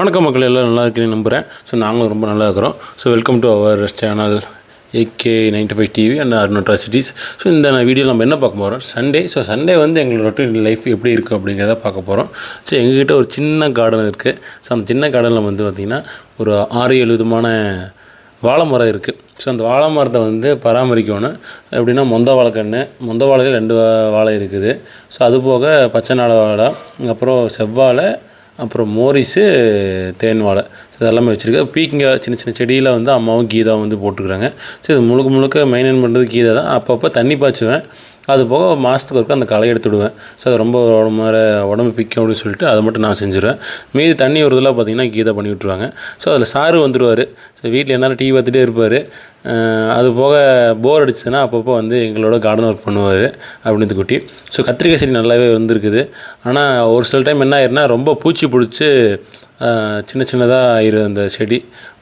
வணக்கம் மக்கள் எல்லாம் நல்லா இருக்கிறேன்னு நம்புகிறேன் ஸோ நாங்களும் ரொம்ப நல்லா இருக்கிறோம். So welcome to our channel AK ninety five TV and அருணாட்ராசிட்டிஸ் so இந்த வீடியோவில் நம்ம என்ன பார்க்க போகிறோம் சண்டே ஸோ சண்டே வந்து எங்களோட ரொட்டீன் லைஃப் எப்படி இருக்குது அப்படிங்கிறத பார்க்க போகிறோம் ஸோ எங்ககிட்ட ஒரு சின்ன கார்டன் இருக்குது ஸோ அந்த சின்ன கார்டனில் வந்து பார்த்திங்கன்னா ஒரு ஆறு ஏழு விதமான வாழை மரம் இருக்குது ஸோ அந்த வாழை மரத்தை வந்து பராமரிக்கணும். எப்படின்னா மொந்த வாழைக்கன்று மொந்த வாழையில் ரெண்டு வாழை இருக்குது. ஸோ அது போக பச்சை நாட வாழை அப்புறம் செவ்வாழை அப்புறம் மோரிஸு தேன் வாழை. ஸோ இதெல்லாமே வச்சுருக்கு பீக்கிங்க சின்ன சின்ன செடியில் வந்து அம்மாவும் கீதாவும் வந்து போட்டுக்கிறாங்க. ஸோ இது முழுக்க முழுக்க மெயின்டைன் பண்ணுறது கீதா தான். அப்பப்போ தண்ணி பாய்ச்சுவேன். அது போக மாதத்துக்கு ஒருக்கா அந்த களை எடுத்து விடுவேன். ஸோ அது ரொம்ப உடம்பு மாதிரி உடம்பு பிக்கும் அப்படின்னு சொல்லிட்டு அதை மட்டும் நான் செஞ்சுருவேன். மீதி தண்ணி வருதெல்லாம் பார்த்திங்கன்னா கீதா பண்ணி விட்ருவாங்க ஸோ அதில் சாரு வந்துடுவார் ஸோ வீட்டில் எந்நேரம் டிவி பார்த்துட்டே இருப்பார். அது போக போர் அடிச்சுன்னா அப்பப்போ வந்து எங்களோட கார்டன் ஒர்க் பண்ணுவார் அப்படின்னு குட்டி. ஸோ கத்திரிக்காய் செடி நல்லாவே வந்திருக்குது ஆனால் ஒரு சில டைம் என்ன ஆயிருன்னா ரொம்ப பூச்சி பிடிச்சி சின்ன சின்னதாக ஆயிரும் அந்த செடி.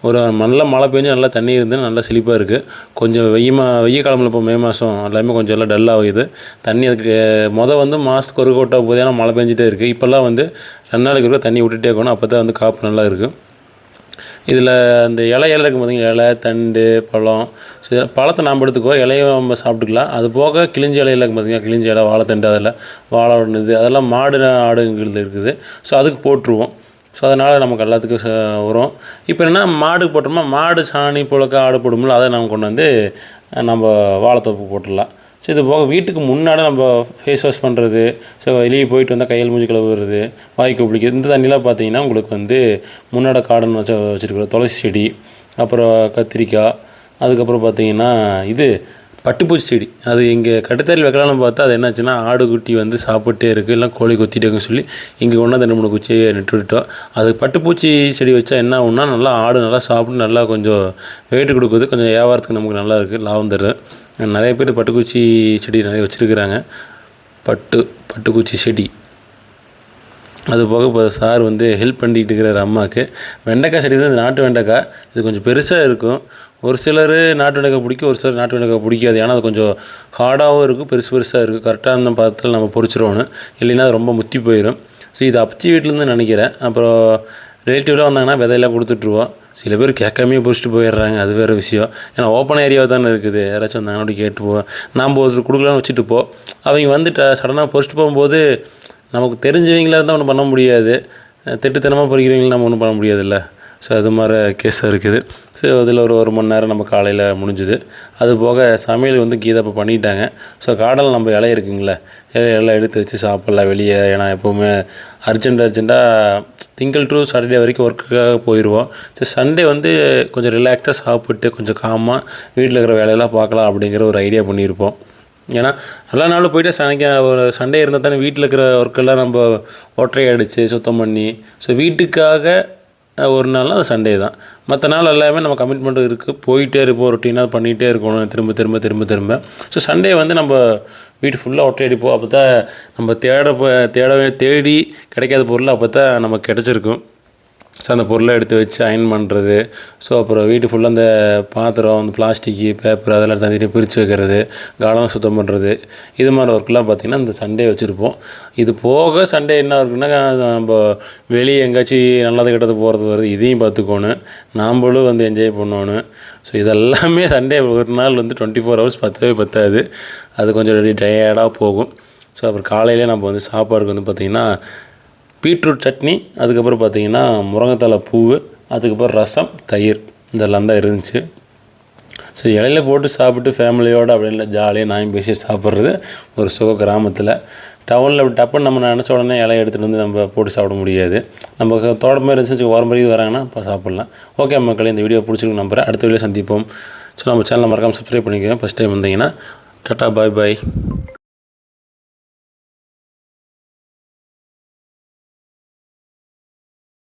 ஒரு நல்ல மழை பெஞ்சு நல்லா தண்ணி இருந்து நல்லா செழிப்பாக இருக்குது கொஞ்சம் வெய்யமாக வெய்ய காலமில் இப்போ மே மாதம் எல்லாமே கொஞ்சம் எல்லாம் டல்லாகுது தண்ணி அதுக்கு மொதல் வந்து மாதத்துக்கு ஒரு கோட்டா போதே ஆனால் மழை பெஞ்சிட்டே இருக்குது இப்போல்லாம் வந்து ரெண்டு நாளைக்கு இருக்க தண்ணி விட்டுட்டே இருக்கணும். அப்போ தான் வந்து காப்பு நல்லா இருக்குது இதில் அந்த இலையில இருக்கும் பார்த்தீங்களா இலை தண்டு பழம். ஸோ இதில் பழத்தை நாம் எடுத்துக்கோ இலையும் நம்ம சாப்பிட்டுக்கலாம். அது போக கிழிஞ்ச இலையில இருக்கும் பார்த்தீங்கன்னா கிழிஞ்ச இலை வாழைத்தண்டு அதில் வாழை ஒன்று இது அதெல்லாம் மாடு ஆடுங்கிறது இருக்குது. ஸோ அதுக்கு போட்டுருவோம். ஸோ அதனால் நமக்கு எல்லாத்துக்கும் ச- வரும். இப்போ என்ன மாடு போட்டோம்னா மாடு சாணி புழக்க ஆடு போடும்போது அதை நம்ம கொண்டு வந்து நம்ம வாழைத்தோப்பு போட்டுடலாம். ஸோ இது போக வீட்டுக்கு முன்னாடி நம்ம ஃபேஸ் வாஷ் பண்ணுறது ஸோ வெளியே போயிட்டு வந்தால் கையில் மூஞ்சி கழுவுறது வாய்க்கு பிடிக்கிறது இந்த தண்ணிலாம் பார்த்தீங்கன்னா உங்களுக்கு வந்து முன்னாடி கார்டன் வச்சு வச்சுருக்குறோம் துளசி செடி அப்புறம் கத்திரிக்காய் அதுக்கப்புறம் பார்த்தீங்கன்னா இது பட்டுப்பூச்சி செடி. அது இங்கே கட்டுத்தறி வைக்கலாம்னு பார்த்தா அது என்னாச்சுன்னா ஆடு குட்டி வந்து சாப்பிட்டே இருக்குது இல்லை கோழி கொத்திட்டே இருக்குன்னு சொல்லி இங்கே ஒன்றா ரெண்டு மூணு குச்சியை நட்டு விட்டோம் அது பட்டுப்பூச்சி செடி வச்சா என்ன ஆகும்னா நல்லா ஆடு நல்லா சாப்பிட்டு நல்லா கொஞ்சம் வெயிட் கொடுக்குது கொஞ்சம் வியாபாரத்துக்கு நமக்கு நல்லா இருக்குது லாபம் தரும் நிறைய பேர் பட்டுக்குச்சி செடி நிறைய வச்சுருக்குறாங்க. பட்டு பட்டுக்குச்சி செடி. அது போக இப்போ சார் வந்து ஹெல்ப் பண்ணிகிட்டு இருக்கிறார் அம்மாவுக்கு வெண்டைக்காய் செடி தான் இந்த நாட்டு வெண்டைக்காய். இது கொஞ்சம் பெருசாக இருக்கும். ஒரு சிலர் நாட்டு வெண்டைக்காய் பிடிக்கும் ஒரு சிலர் நாட்டு வெண்டைக்காய் பிடிக்காது. ஏன்னா அது கொஞ்சம் ஹார்டாகவும் இருக்கும் பெருசு பெருசாக இருக்கும். கரெக்டாக அந்த பதத்தில் நம்ம பொறிச்சிருவோன்னு இல்லைன்னா அது ரொம்ப முத்தி போயிடும் ஸோ இது அப்ச்சி வீட்டிலேருந்து நினைக்கிறேன். அப்புறம் ரிலேட்டிவ்லாம் வந்தாங்கன்னா விதையெல்லாம் கொடுத்துட்ருவோம் சில பேர் கேட்காமே பிடிச்சிட்டு போயிடுறாங்க. அது வேறு விஷயம். ஏன்னா ஓப்பன் ஏரியாவை தானே இருக்குது. யாராச்சும் வந்தாங்கன்னா அப்படி கேட்டு போவோம் நாம் ஒரு கொடுக்கலான்னு வச்சுட்டு போ அவங்க வந்துட்டு சடனாக பிடிச்சிட்டு போகும்போது நமக்கு தெரிஞ்சவங்களாக இருந்தால் ஒன்றும் பண்ண முடியாது. திட்டுத்தனமாக பொறிக்கிறவங்களும் நம்ம ஒன்றும் பண்ண முடியாதுல்ல. ஸோ அது மாதிரி கேஸாக இருக்குது. ஸோ அதில் ஒரு ஒரு மணி நேரம் நம்ம காலையில் முடிஞ்சுது. அது போக சமையல் வந்து கீதா இப்போ பண்ணிட்டாங்க. ஸோ காடல் நம்ம இலை இருக்குங்களே இலையெல்லாம் எடுத்து வச்சு சாப்பிட்லாம் வெளியே. ஏன்னா எப்போவுமே அர்ஜென்ட் அர்ஜென்ட்டாக திங்கள் டு சாட்டர்டே வரைக்கும் ஒர்க்குக்காக போயிடுவோம் ஸோ சண்டே வந்து கொஞ்சம் ரிலாக்ஸாக சாப்பிட்டு கொஞ்சம் காமாக வீட்டில் இருக்கிற வேலையெல்லாம் பார்க்கலாம் அப்படிங்கிற ஒரு ஐடியா பண்ணியிருப்போம். ஏன்னா எல்லா நாளும் போயிட்டு சனிக்க ஒரு சண்டே இருந்தால் தானே வீட்டில் இருக்கிற ஒர்க்கெல்லாம் நம்ம ஒற்றை அடித்து சுத்தம் பண்ணி ஸோ வீட்டுக்காக ஒரு நாள்னா அது சண்டே தான். மற்ற நாள் எல்லாமே நம்ம கமிட்மெண்ட் இருக்குது போயிட்டே இருப்போம் ரொட்டீனாக பண்ணிகிட்டே இருக்கணும். திரும்ப திரும்ப திரும்ப திரும்ப. ஸோ சண்டே வந்து நம்ம வீட்டு ஃபுல்லாக ஒட்டை அடிப்போம். அப்போ தான் நம்ம தேட தேட தேடி கிடைக்காத பொருள் அப்போ தான் நமக்கு கிடச்சிருக்கும். ஸோ அந்த பொருளை எடுத்து வச்சு அயன் பண்ணுறது ஸோ அப்புறம் வீட்டு ஃபுல்லாக அந்த பாத்திரம் அந்த பிளாஸ்டிக்கு பேப்பர் அதெல்லாம் தனித்தனி பிரித்து வைக்கிறது கார்டனை சுத்தம் பண்ணுறது இது மாதிரி ஒர்க்கெலாம் பார்த்திங்கன்னா அந்த சண்டே வச்சுருப்போம். இது போக சண்டே என்ன இருக்குன்னா நம்ம வெளியே எங்கேயாச்சும் நல்லது கெட்டது போகிறது வருது இதையும் பார்த்துக்கோணும் நாம்பளும் வந்து என்ஜாய் பண்ணணும். ஸோ இதெல்லாமே சண்டே ஒரு நாள் வந்து டுவெண்ட்டி ஃபோர் ஹவர்ஸ் பத்தவே பத்தாது. அது கொஞ்சம் டயர்டாக போகும். ஸோ அப்புறம் காலையிலே நம்ம வந்து சாப்பாடுக்கு வந்து பார்த்திங்கன்னா பீட்ரூட் சட்னி அதுக்கப்புறம் பார்த்திங்கன்னா முருங்கைத்தலை பூவு அதுக்கப்புறம் ரசம் தயிர். இதெல்லாம் தான் இருந்துச்சு. ஸோ இலையில போட்டு சாப்பிட்டு ஃபேமிலியோடு அப்படின்னு ஜாலியாக நாயும் பேசி சாப்பிட்றது ஒரு சுக கிராமத்தில். டவுனில் அப்படி டப்புன்னு நம்ம நினச்ச உடனே இலையை எடுத்துகிட்டு வந்து நம்ம போட்டு சாப்பிட முடியாது. நம்ம தோட்டமாக இருந்துச்சு ஓரம் மாதிரி வராங்கன்னா இப்போ சாப்பிட்லாம். ஓகே மக்களே இந்த வீடியோ பிடிச்சிருக்கு நம்புகிறேன் அடுத்த வீடியோ சந்திப்போம். ஸோ நம்ம சேனலை மறக்காமல் சப்ஸ்கிரைப் பண்ணிக்கோங்க. ஃபஸ்ட் டைம் வந்தீங்கன்னா டாட்டா பாய் பாய்